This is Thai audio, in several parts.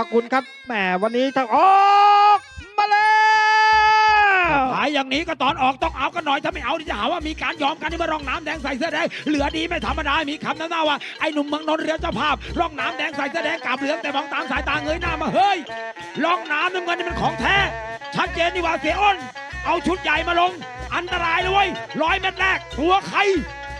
ขอบคุณครับแหมวันนี้ถ้าออกมาแล้วหายอย่างนี้ก็ตอนออกต้องเอากันหน่อยถ้าไม่เอาดิจะหาว่ามีการยอมกันที่มาร่องน้ำแดงใส่เสื้อแดงเหลือดีไม่ธรรมดามีคำน้ำหน้าว่าไอ้หนุ่มเมืองนนท์เรือเจ้าภาพร่องน้ำแดงใส่เสื้อแดงกาบเหลืองแต่มองตามสายตาเงยหน้ามาเฮ้ยร่องน้ำน้ำเงินนี่มันของแท้ชัดเจนดีว่าเสียอ้นเอาชุดใหญ่มาลง อันตรายเลยเว้ยร้อยเม็ดแรกตัวใคร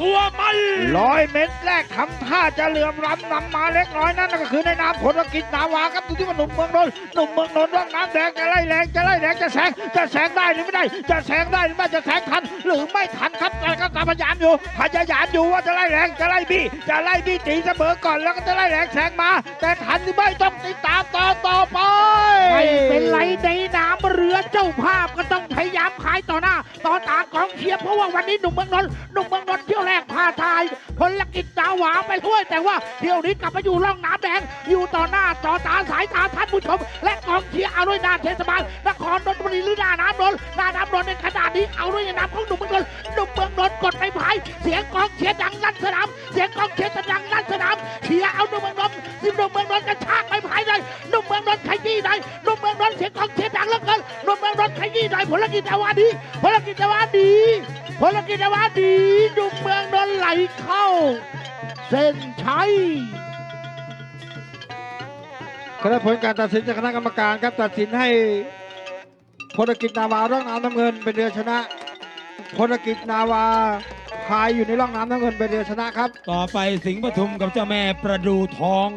ตัวมันร้อยเม็ดแรกทำท่าจะเหลื่อมล้ำนำมาเล็กน้อยนั่นก็คือในนามผลกิจนาวาครับดูที่ว่าหนุ่มเมืองนนท์หนุ่มเมืองนนท์ร่องน้ำแดงจะไล่แรงจะไล่แรงจะแซงจะแซงได้หรือไม่ได้ จะแซงได้หรือไม่จะแซงทัน หรือไม่ทันครับแต่ก็พยายามอยู่พยายามอยู่ว่าจะไล่แรงจะไล่บี้จะไล่บี้ตีเสมอก่อนแล้วก็จะไล่แรงแซงมา แต่ทันหรือไม่ต้องติดตามต่อต่อไปไม่เป็นไรในน้ำเรือเจ้าภาพก็ต้อง พยายามขายต่อหน้า ต่อตากองเชียร์เพราะว่าวันนี้หนุ่มเมืองนนท์หนุ่มเมืองนนท์เที่ยวแรกพาทายพลกิจดาวหวาไปด้วยแต่ว่าเที่ยวนี้กลับมาอยู่ร่องน้ำแดงอยู่ต่อหน้าต่อตาสายตาท่านผู้ชม และกองเชียร์เอาด้วยหน้าเทศบาลนครนนทบุรีหรือหน้าน้ำนนท์หน้าน้ำนนท์ในขนาดนี้เอาด้วยน้ำของหนุ่มเมืองนนท์หนุ่มเมืองนนท์กดไปพายเสียงกองเชียร์ดังลั่นสนามเสียงกองเชียร์ดังลั่นสนามเชียร์เอาหนุ่มเมืองนนท์หนุ่มเมืองนนท์กระชากไปพายเลยหนุ่มเมืองนนท์ขยี้ได้หนุ่มเมือ มืองนนท์ขยี้ได้ผลกิจดาวาดีผลกิจดาวาดีผลกิจดาวาดีหนุ่มเมืองนนท์ไหลเข้า เส้นชัยคณะผลการตัดสินจากคณะกรรมการครับ ตัดสินให้พลกิจนาวาร่องน้ำน้ำเงินเป็นเรือชนะพลกิจนาวาพายอยู่ในร่องน้ำน้ำเงินเป็นเรือชนะครับ ต่อไปสิงห์ปทุมกับเจ้าแม่ประดูทอง